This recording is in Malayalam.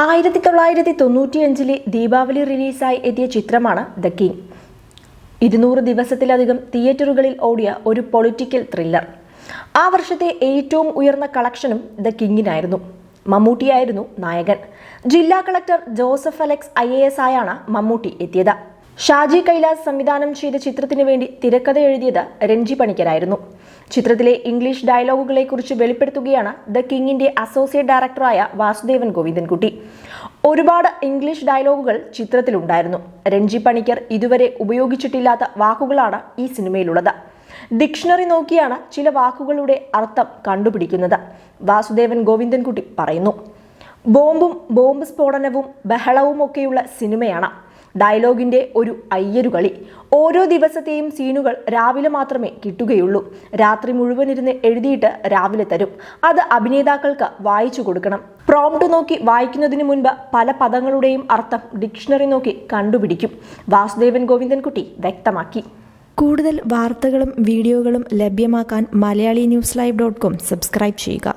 ആയിരത്തി തൊള്ളായിരത്തി തൊണ്ണൂറ്റിയഞ്ചിലെ ദീപാവലി റിലീസായി എത്തിയ ചിത്രമാണ് ദ കിങ്. ഇരുന്നൂറ് ദിവസത്തിലധികം തിയേറ്ററുകളിൽ ഓടിയ ഒരു പൊളിറ്റിക്കൽ ത്രില്ലർ. ആ വർഷത്തെ ഏറ്റവും ഉയർന്ന കളക്ഷനും ദ കിങ്ങിനായിരുന്നു. മമ്മൂട്ടിയായിരുന്നു നായകൻ. ജില്ലാ collector Joseph Alex I A S ആയാണ് മമ്മൂട്ടി എത്തിയത്. ഷാജി കൈലാസ് സംവിധാനം ചെയ്ത ചിത്രത്തിനു വേണ്ടി തിരക്കഥ എഴുതിയത് രഞ്ജി പണിക്കരായിരുന്നു. ചിത്രത്തിലെ ഇംഗ്ലീഷ് ഡയലോഗുകളെക്കുറിച്ച് വെളിപ്പെടുത്തുകയാണ് ദ കിങ്ങിന്റെ അസോസിയേറ്റ് ഡയറക്ടറായ വാസുദേവൻ ഗോവിന്ദൻകുട്ടി. ഒരുപാട് ഇംഗ്ലീഷ് ഡയലോഗുകൾ ചിത്രത്തിലുണ്ടായിരുന്നു. രഞ്ജി പണിക്കർ ഇതുവരെ ഉപയോഗിച്ചിട്ടില്ലാത്ത വാക്കുകളാണ് ഈ സിനിമയിലുള്ളത്. ഡിക്ഷണറി നോക്കിയാണ് ചില വാക്കുകളുടെ അർത്ഥം കണ്ടുപിടിക്കുന്നത്. വാസുദേവൻ ഗോവിന്ദൻകുട്ടി പറയുന്നു. ബോംബും ബോംബ് സ്ഫോടനവും ബഹളവും ബഹളവുമൊക്കെയുള്ള സിനിമയാണ്. ഡയലോഗിന്റെ ഒരു അയ്യരുകളി ഓരോ ദിവസത്തെയും സീനുകൾ രാവിലെ മാത്രമേ കിട്ടുകയുള്ളൂ. രാത്രി മുഴുവൻ ഇരുന്ന് എഴുതിയിട്ട് രാവിലെ തരും. അത് അഭിനേതാക്കൾക്ക് വായിച്ചു കൊടുക്കണം. പ്രോംപ്റ്റ് നോക്കി വായിക്കുന്നതിന് മുൻപ് പല പദങ്ങളുടെയും അർത്ഥം ഡിക്ഷണറി നോക്കി കണ്ടുപിടിക്കും. വാസുദേവൻ ഗോവിന്ദൻകുട്ടി വ്യക്തമാക്കി. കൂടുതൽ വാർത്തകളും വീഡിയോകളും ലഭ്യമാക്കാൻ Malayali news live dot com subscribe ചെയ്യുക.